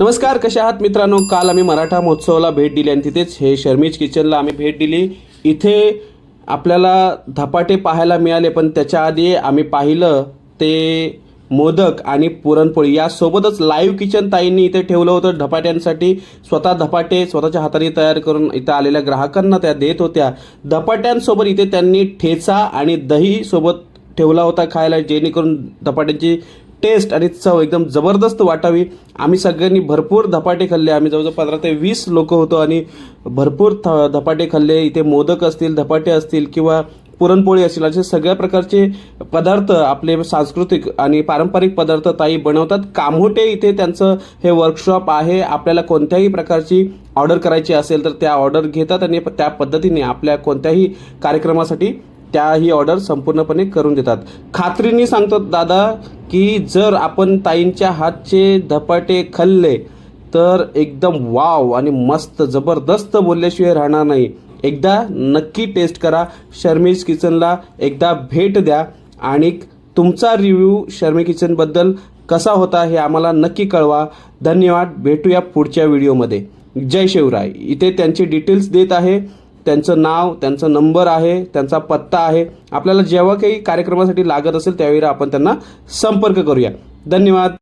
नमस्कार कशा आहात मित्रांनो? काल आम्ही मराठा महोत्सवाला भेट दिली आणि तिथेच हे शर्मीज किचनला आम्ही भेट दिली. इथे आपल्याला धपाटे पाहायला मिळाले पण त्याच्या आधी आम्ही पाहिलं ते मोदक आणि पुरणपोळी. यासोबतच लाईव्ह किचन ताईंनी इथे ठेवलं होतं धपाट्यांसाठी. स्वतः धपाटे स्वतःच्या हाताने तयार करून इथं आलेल्या ग्राहकांना त्या देत होत्या. धपाट्यांसोबत इथे त्यांनी ठेचा आणि दही सोबत ठेवला होता खायला जेणेकरून धपाट्यांची टेस्ट आणि चव एकदम जबरदस्त वाटावी. आम्ही सगळ्यांनी भरपूर धपाटे खाल्ले. आम्ही जवळजवळ पंधरा ते वीस लोक होतो आणि भरपूर थ धपाटे खाल्ले. इथे मोदक असतील धपाटे असतील किंवा पुरणपोळी असतील असे सगळ्या प्रकारचे पदार्थ आपले सांस्कृतिक आणि पारंपरिक पदार्थ ताई बनवतात. कामोटे इथे त्यांचं हे वर्कशॉप आहे. आपल्याला कोणत्याही प्रकारची ऑर्डर करायची असेल तर त्या ऑर्डर घेतात आणि त्या पद्धतीने आपल्या कोणत्याही कार्यक्रमासाठी त्या ही ऑर्डर संपूर्णपणे करून देतात. खात्रीने सांगतो दादा की जर आपण ताईंच्या हातचे धपाटे खाल्ले तर एकदम वाव आणि मस्त जबरदस्त बोलल्याशिवाय राहणार नाही. एकदा नक्की टेस्ट करा शर्मीज किचनला एकदा भेट द्या आणि तुमचा रिव्ह्यू शर्मी किचनबद्दल कसा होता हे आम्हाला नक्की कळवा. धन्यवाद भेटूया पुढच्या व्हिडिओमध्ये जय शिवराय. इथे त्यांचे डिटेल्स देत आहे. त्यांचं नाव त्यांचा नंबर आहे त्यांचा पत्ता आहे. आपल्याला जेव्हा काही कार्यक्रमासाठी लागत असेल त्यावेळी आपण त्यांना संपर्क करूया. धन्यवाद.